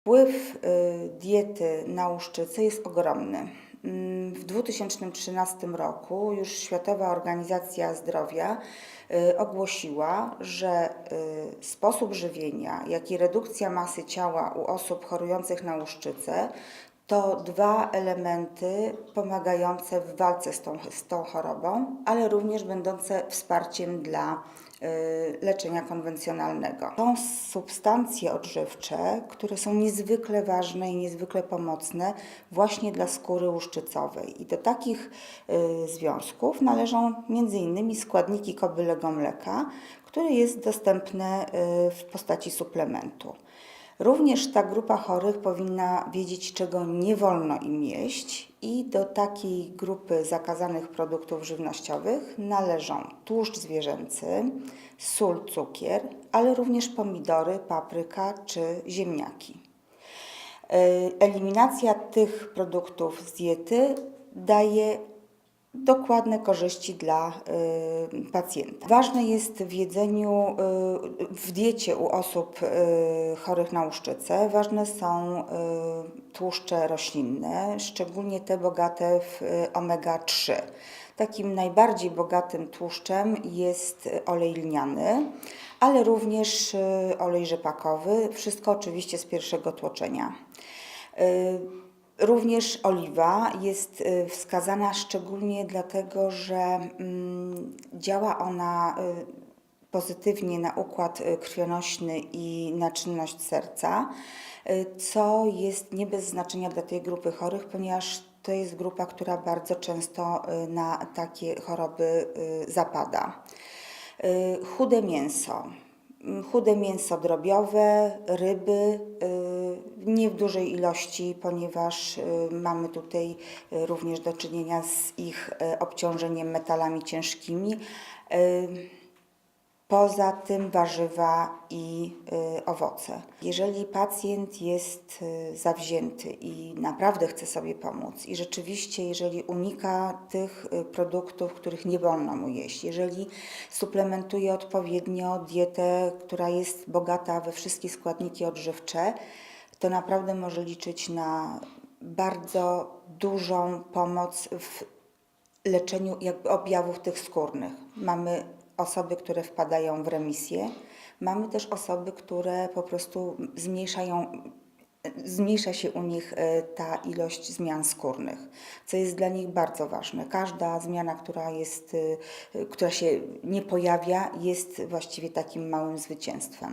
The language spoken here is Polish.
Wpływ y, diety na łuszczycę jest ogromny. Mm, W 2013 roku już Światowa Organizacja Zdrowia y, ogłosiła, że y, sposób żywienia, jak i redukcja masy ciała u osób chorujących na łuszczycę to dwa elementy pomagające w walce z tą, z tą chorobą, ale również będące wsparciem dla y, leczenia konwencjonalnego. Są substancje odżywcze, które są niezwykle ważne i niezwykle pomocne właśnie dla skóry łuszczycowej. I do takich y, związków należą m.in. składniki kobylego mleka, które jest dostępne y, w postaci suplementu. Również ta grupa chorych powinna wiedzieć, czego nie wolno im jeść, i do takiej grupy zakazanych produktów żywnościowych należą tłuszcz zwierzęcy, sól, cukier, ale również pomidory, papryka czy ziemniaki. Y, Eliminacja tych produktów z diety daje dokładne korzyści dla y, pacjenta. Ważne jest w jedzeniu, y, w diecie u osób y, chorych na łuszczycę, ważne są y, tłuszcze roślinne, szczególnie te bogate w y, omega-3. Takim najbardziej bogatym tłuszczem jest olej lniany, ale również y, olej rzepakowy, wszystko oczywiście z pierwszego tłoczenia. Y, Również oliwa jest y, wskazana szczególnie dlatego, że mm, działa ona y, pozytywnie na układ y, krwionośny i na czynność serca, co jest nie bez znaczenia dla tej grupy chorych, ponieważ to jest grupa, która bardzo często na takie choroby zapada. Chude mięso. Mm, Chude mięso drobiowe, ryby, y, nie w dużej ilości, ponieważ y, mamy tutaj y, również do czynienia z ich y, obciążeniem metalami ciężkimi. Poza tym warzywa i y, owoce. Jeżeli pacjent jest y, zawzięty i naprawdę chce sobie pomóc, i rzeczywiście, jeżeli unika tych y, produktów, których nie wolno mu jeść, jeżeli suplementuje odpowiednio dietę, która jest bogata we wszystkie składniki odżywcze, to naprawdę może liczyć na bardzo dużą pomoc w leczeniu objawów tych skórnych. Mamy osoby, które wpadają w remisję, mamy też osoby, które po prostu zmniejszają, zmniejsza się u nich e, ta ilość zmian skórnych, co jest dla nich bardzo ważne. Każda zmiana, która, jest, e, która się nie pojawia, jest właściwie takim małym zwycięstwem.